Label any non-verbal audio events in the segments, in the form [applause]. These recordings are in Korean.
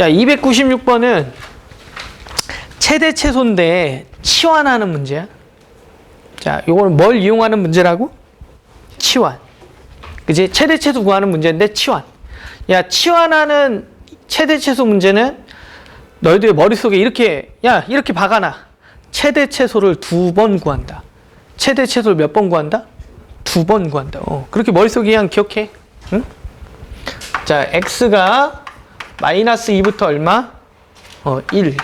야, 296번은 최대 최소인데 치환하는 문제야. 자, 요거는 뭘 이용하는 문제라고? 치환. 그지? 최대 최소 구하는 문제인데 치환. 야, 치환하는 최대 최소 문제는 너희들 머릿속에 이렇게 야, 이렇게 박아놔. 최대 최소를 두 번 구한다. 최대 최소를 몇 번 구한다? 두 번 구한다. 어, 그렇게 머릿속에 그냥 기억해. 응? 자, x가 마이너스 2부터 얼마? 어, 1.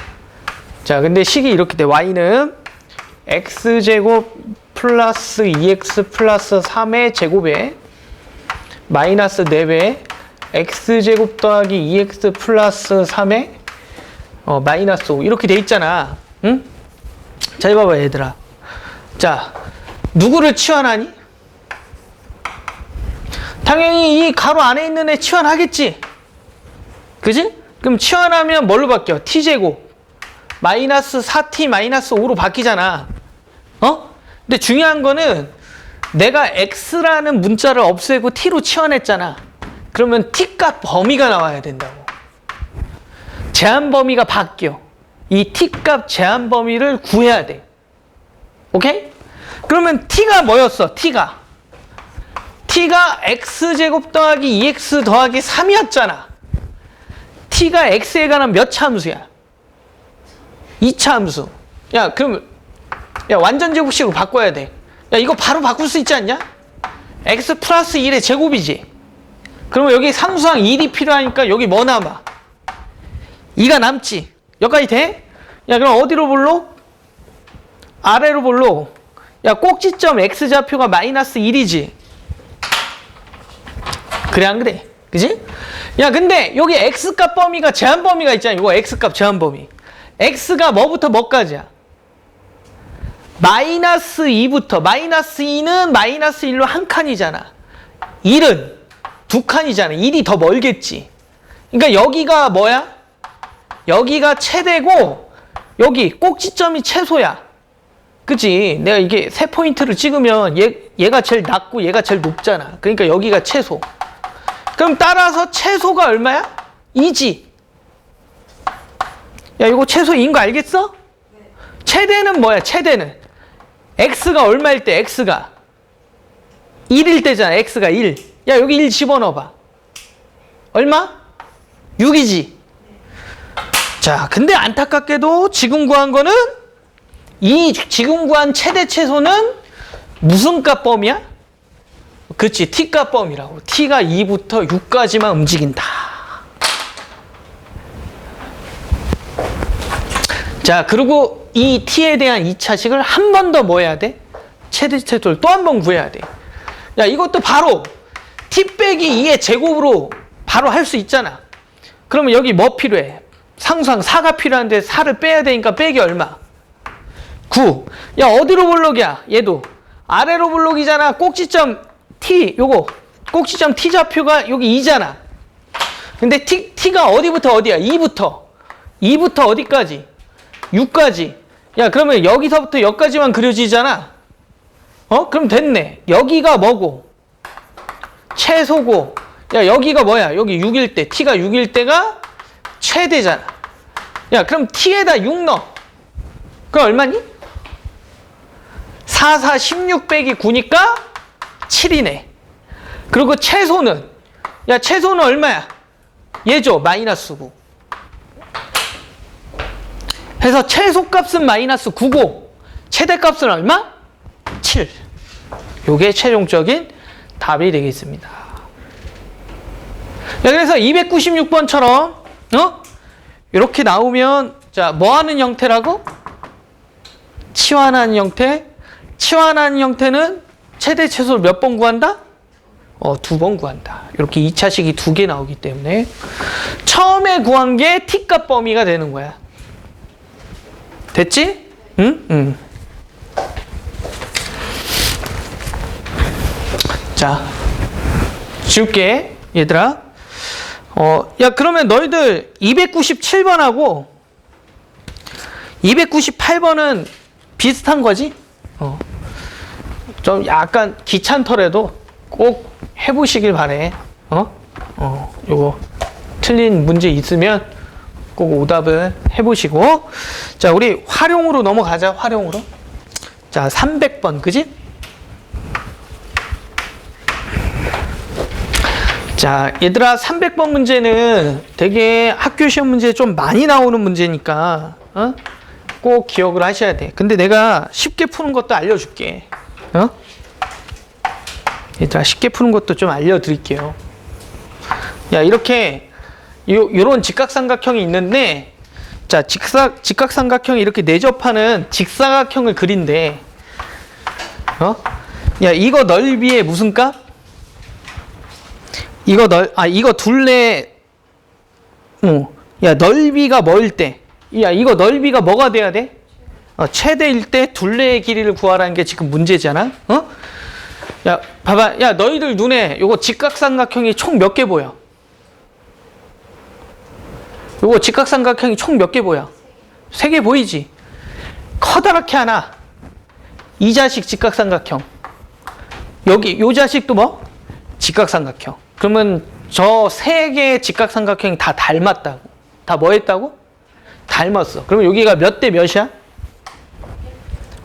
자, 근데 식이 이렇게 돼. y는 x제곱 플러스 2x 플러스 3의 제곱에 마이너스 4배 x제곱 더하기 2x 플러스 3의 어, 마이너스 5 이렇게 돼 있잖아. 응? 잘 봐봐 얘들아. 자, 누구를 치환하니? 당연히 이 가로 안에 있는 애 치환하겠지. 그지? 그럼 치환하면 뭘로 바뀌어? t제곱 마이너스 4t 마이너스 5로 바뀌잖아. 어? 근데 중요한 거는 내가 x라는 문자를 없애고 t로 치환했잖아. 그러면 t 값 범위가 나와야 된다고. 제한 범위가 바뀌어. 이 t 값 제한 범위를 구해야 돼. 오케이? 그러면 t가 뭐였어? t가 t가 x제곱 더하기 2x 더하기 3이었잖아. T가 x에 관한 몇 차 함수야? 2차 함수. 야, 그럼 야, 완전 제곱식으로 바꿔야 돼. 야, 이거 바로 바꿀 수 있지 않냐? x 플러스 1의 제곱이지. 그러면 여기 상수항 1이 필요하니까 여기 뭐 남아? 2가 남지. 여기까지 돼? 야, 그럼 어디로 볼록? 아래로 볼록. 야, 꼭지점 x 좌표가 마이너스 1이지. 그래 안 그래? 그지? 야, 근데 여기 x값 범위가 제한 범위가 있잖아. 이거 x값 제한 범위. x가 뭐부터 뭐까지야? 마이너스 2부터 마이너스 2는 마이너스 1로 한 칸이잖아. 1은 두 칸이잖아. 1이 더 멀겠지. 그러니까 여기가 뭐야? 여기가 최대고 여기 꼭지점이 최소야. 그치? 내가 이게 세 포인트를 찍으면 얘, 얘가 제일 낮고 얘가 제일 높잖아. 그러니까 여기가 최소. 그럼 따라서 최소가 얼마야? 2지. 야, 이거 최소 2인 거 알겠어? 최대는 뭐야? 최대는. x가 얼마일 때 x가 1일 때잖아. x가 1. 야, 여기 1 집어넣어 봐. 얼마? 6이지. 자, 근데 안타깝게도 지금 구한 거는 이 지금 구한 최대 최소는 무슨 값 범위야? 그치, t값 범위라고. t가 2부터 6까지만 움직인다. 자, 그리고 이 t에 대한 2차식을 한 번 더 뭐 해야 돼? 최대 최소를 또 한 번 구해야 돼. 야, 이것도 바로 t 빼기 2의 제곱으로 바로 할 수 있잖아. 그러면 여기 뭐 필요해? 상수항 4가 필요한데 4를 빼야 되니까 빼기 얼마? 9. 야, 어디로 볼록이야? 얘도. 아래로 볼록이잖아. 꼭지점 t, 요거. 꼭지점 t 좌표가 여기 2잖아. 근데 t, t가 어디부터 어디야? 2부터. 2부터 어디까지? 6까지. 야, 그러면 여기서부터 여기까지만 그려지잖아. 어? 그럼 됐네. 여기가 뭐고? 최소고. 야, 여기가 뭐야? 여기 6일 때. t가 6일 때가 최대잖아. 야, 그럼 t에다 6 넣어. 그럼 얼마니? 4, 4, 16 빼기 9니까 7이네. 그리고 최소는? 야, 최소는 얼마야? 얘죠. 마이너스 9. 해서 최소값은 마이너스 9고 최대값은 얼마? 7. 요게 최종적인 답이 되겠습니다. 야, 그래서 296번처럼 어? 이렇게 나오면 자, 뭐 하는 형태라고? 치환하는 형태. 치환하는 형태는 최대 최소를 몇 번 구한다? 어, 두 번 구한다. 이렇게 2차식이 두 개 나오기 때문에 처음에 구한 게 t값 범위가 되는 거야. 됐지? 응? 응. 자, 지울게, 얘들아. 어, 야, 그러면 너희들 297번하고 298번은 비슷한 거지? 어. 좀 약간 귀찮더라도 꼭 해보시길 바래. 어? 어, 요거 틀린 문제 있으면 꼭 오답을 해보시고 자 우리 활용으로 넘어가자 활용으로 자 300번 그지? 자 얘들아 300번 문제는 되게 학교 시험 문제 좀 많이 나오는 문제니까 어? 꼭 기억을 하셔야 돼 근데 내가 쉽게 푸는 것도 알려줄게 어? 얘들아 쉽게 푸는 것도 좀 알려드릴게요 야 이렇게 요, 요런 직각삼각형이 있는데 자 직사, 직각삼각형이 이렇게 내접하는 직사각형을 그린대 어? 야 이거 넓이의 무슨 값? 이거 넓, 아 이거 둘레 어, 야 넓이가 뭐일 때? 야 이거 넓이가 뭐가 돼야 돼? 어, 최대일 때 둘레의 길이를 구하라는 게 지금 문제잖아 어? 야 봐봐 야 너희들 눈에 요거 직각삼각형이 총 몇 개 보여? 요거 직각삼각형이 총 몇 개 보여? 세 개 보이지? 커다랗게 하나. 이 자식 직각삼각형. 여기 요 자식도 뭐? 직각삼각형. 그러면 저 세 개의 직각삼각형이 다 닮았다고. 다 뭐 했다고? 닮았어. 그러면 여기가 몇 대 몇이야?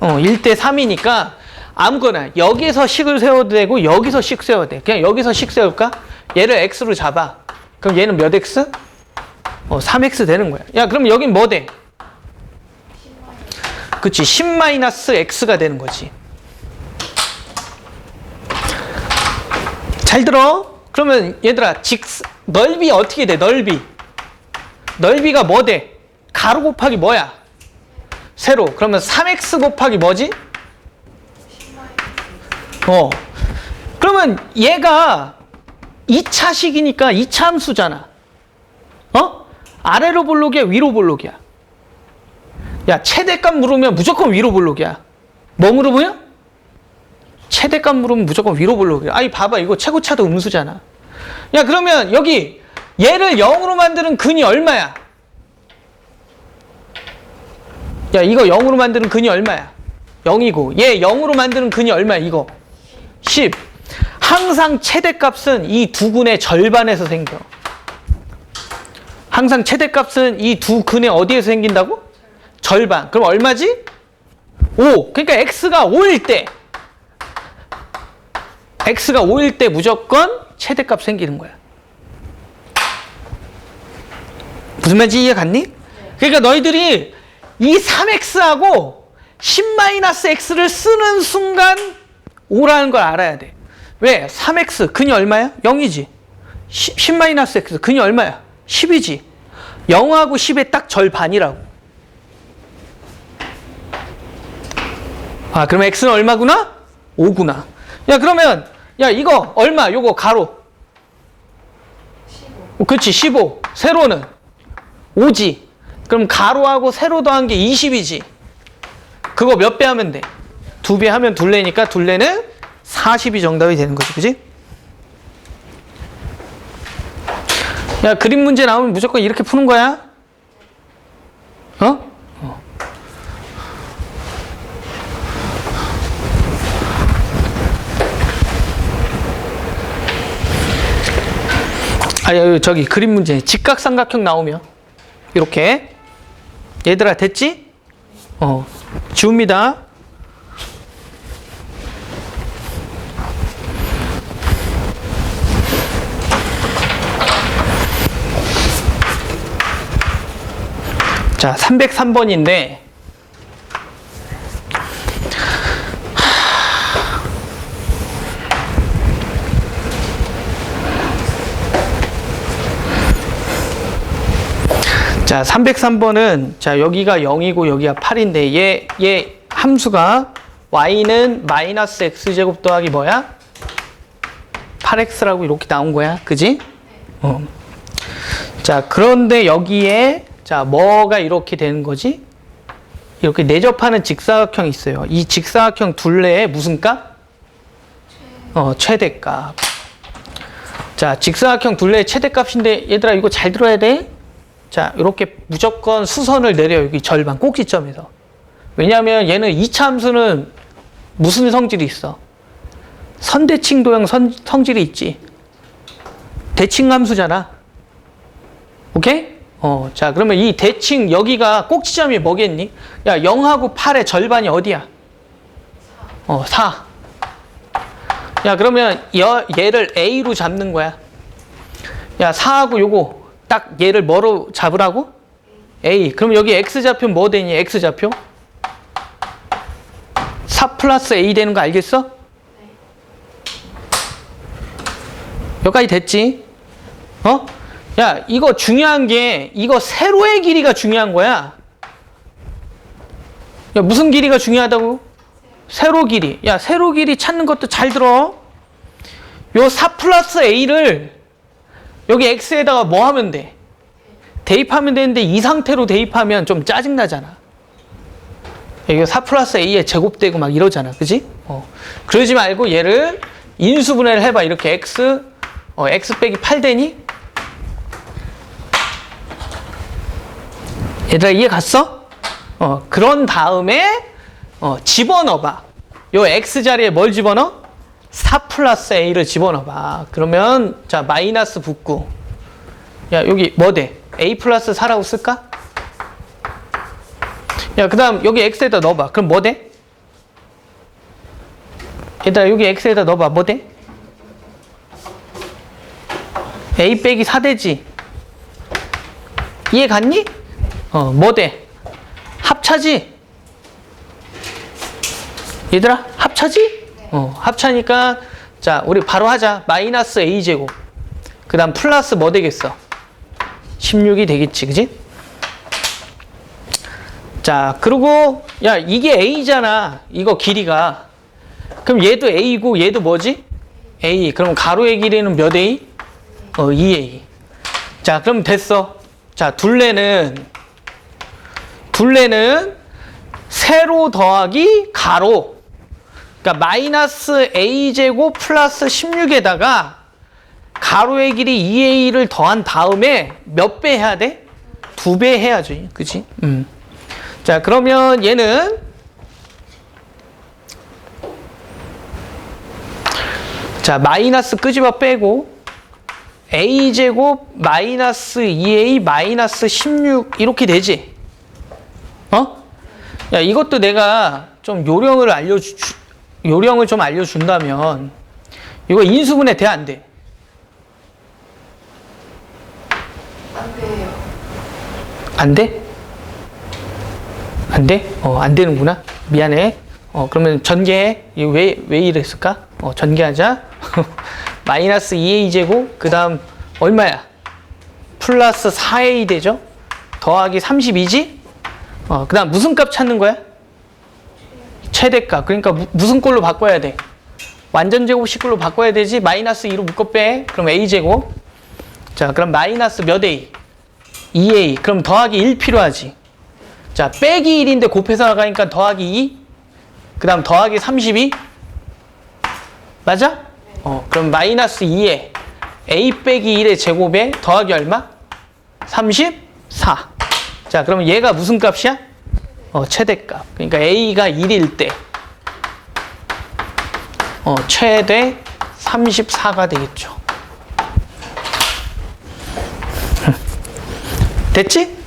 어, 1대 3이니까 아무거나 여기서 식을 세워도 되고 여기서 식 세워도 돼. 그냥 여기서 식 세울까? 얘를 x로 잡아. 그럼 얘는 몇 x? 어, 3x 되는 거야. 야, 그럼 여긴 뭐 돼? 그치, 10-x가 되는 거지. 잘 들어? 그러면 얘들아, 직, 넓이 어떻게 돼? 넓이. 넓이가 뭐 돼? 가로 곱하기 뭐야? 세로. 그러면 3x 곱하기 뭐지? 어. 그러면 얘가 2차식이니까 2차 함수잖아. 어? 아래로 볼록이야, 위로 볼록이야? 야, 최대값 물으면 무조건 위로 볼록이야. 뭐 물어보냐? 최대값 물으면 무조건 위로 볼록이야. 아이, 봐봐. 이거 최고차도 음수잖아. 야, 그러면 여기 얘를 0으로 만드는 근이 얼마야? 야, 이거 0으로 만드는 근이 얼마야? 0이고. 얘 0으로 만드는 근이 얼마야, 이거? 10. 항상 최대값은 이 두 근의 절반에서 생겨. 항상 최대값은 이 두 근의 어디에서 생긴다고? 절반. 그럼 얼마지? 5. 그러니까 x가 5일 때 x가 5일 때 무조건 최대값 생기는 거야. 무슨 말인지 이해 갔니? 그러니까 너희들이 이 3x하고 10-x를 쓰는 순간 5라는 걸 알아야 돼. 왜? 3x 근이 얼마야? 0이지. 10, 10-x 근이 얼마야? 10이지. 0하고 10의 딱 절반이라고. 아, 그러면 x는 얼마구나? 5구나. 야, 그러면 야, 이거 얼마? 요거 가로. 15. 그렇지, 15. 세로는 5지. 그럼 가로하고 세로 더한 게 20이지. 그거 몇 배 하면 돼? 두 배 하면 둘레니까 둘레는 40이 정답이 되는 거지. 그지? 야, 그림 문제 나오면 무조건 이렇게 푸는 거야? 어? 어. 아, 야, 저기 그림 문제. 직각삼각형 나오면 이렇게 얘들아 됐지? 어. 지웁니다. 자, 303번인데 자, 303번은 자, 여기가 0이고 여기가 8인데 얘, 얘 함수가 y는 마이너스 x제곱 더하기 뭐야? 8x라고 이렇게 나온 거야. 그지? 어. 자, 그런데 여기에 자, 뭐가 이렇게 되는 거지? 이렇게 내접하는 직사각형이 있어요. 이 직사각형 둘레에 무슨 값? 어, 최대값. 자, 직사각형 둘레의 최대값인데 얘들아 이거 잘 들어야 돼. 자, 이렇게 무조건 수선을 내려 여기 절반 꼭지점에서. 왜냐하면 얘는 2차 함수는 무슨 성질이 있어? 선대칭 도형 선, 성질이 있지. 대칭 함수잖아. 오케이? 어, 자, 그러면 이 대칭 여기가 꼭지점이 뭐겠니? 야, 0하고 8의 절반이 어디야? 어, 4. 야, 그러면 여, 얘를 A로 잡는 거야. 야, 4하고 요거 딱 얘를 뭐로 잡으라고? A. 그럼 여기 X좌표 뭐 되니? X좌표? 4 플러스 A 되는 거 알겠어? 여기까지 됐지? 어? 야, 이거 중요한 게 이거 세로의 길이가 중요한 거야. 야, 무슨 길이가 중요하다고? 세로 길이. 야, 세로 길이 찾는 것도 잘 들어. 요 4 플러스 A를 여기 X에다가 뭐 하면 돼? 대입하면 되는데 이 상태로 대입하면 좀 짜증나잖아. 이거 4 플러스 A에 제곱되고 막 이러잖아. 그지? 어. 그러지 말고 얘를 인수분해를 해봐. 이렇게 X, 어, X 빼기 8 되니? 얘들아 이해 갔어? 어, 그런 다음에 어, 집어넣어봐. 요 X 자리에 뭘 집어넣어? 4 플러스 A를 집어넣어봐. 그러면 자 마이너스 붙고 야 여기 뭐 돼? A 플러스 4라고 쓸까? 야 그 다음 여기 X에다 넣어봐. 그럼 뭐 돼? 얘들아 여기 X에다 넣어봐. 뭐 돼? A 빼기 4 되지? 이해 갔니? 어, 뭐 돼? 합차지? 얘들아, 합차지? 어, 합차니까, 자, 우리 바로 하자. 마이너스 A제곱. 그 다음 플러스 뭐 되겠어? 16이 되겠지, 그지? 자, 그리고, 야, 이게 A잖아. 이거 길이가. 그럼 얘도 A고, 얘도 뭐지? A. 그럼 가로의 길이는 몇 A? 어, 2A. 자, 그럼 됐어. 자, 둘레는 둘레는 세로 더하기 가로. 그러니까 마이너스 a제곱 플러스 16에다가 가로의 길이 2a를 더한 다음에 몇 배 해야 돼? 두 배 해야죠. 그지? 음. 자, 그러면 얘는 자, 마이너스 끄집어 빼고 a제곱 마이너스 2a 마이너스 16 이렇게 되지? 어? 야, 이것도 내가 좀 요령을 알려주, 요령을 좀 알려준다면, 이거 인수분해 돼, 안 돼? 안 돼요. 안 돼? 안 돼? 어, 안 되는구나. 미안해. 어, 그러면. 이거 왜, 왜 이랬을까? 어, 전개하자. [laughs] 마이너스 2a제곱, 그 다음, 얼마야? 플러스 4a 되죠? 더하기 32지? 어, 그 다음 무슨 값 찾는 거야? 최대값. 그러니까 무, 무슨 꼴로 바꿔야 돼? 완전 제곱식으로 바꿔야 되지? 마이너스 2로 묶어 빼. 그럼 a제곱. 자, 그럼 마이너스 몇 a? 2a. 그럼 더하기 1 필요하지. 자, 빼기 1인데 곱해서 나가니까 더하기 2. 그 다음 더하기 32. 맞아? 어, 그럼 마이너스 2에 a 빼기 1의 제곱에 더하기 얼마? 34. 자, 그러면 얘가 무슨 값이야? 어, 최대값. 그러니까 a가 1일 때 어, 최대 34가 되겠죠. [laughs] 됐지?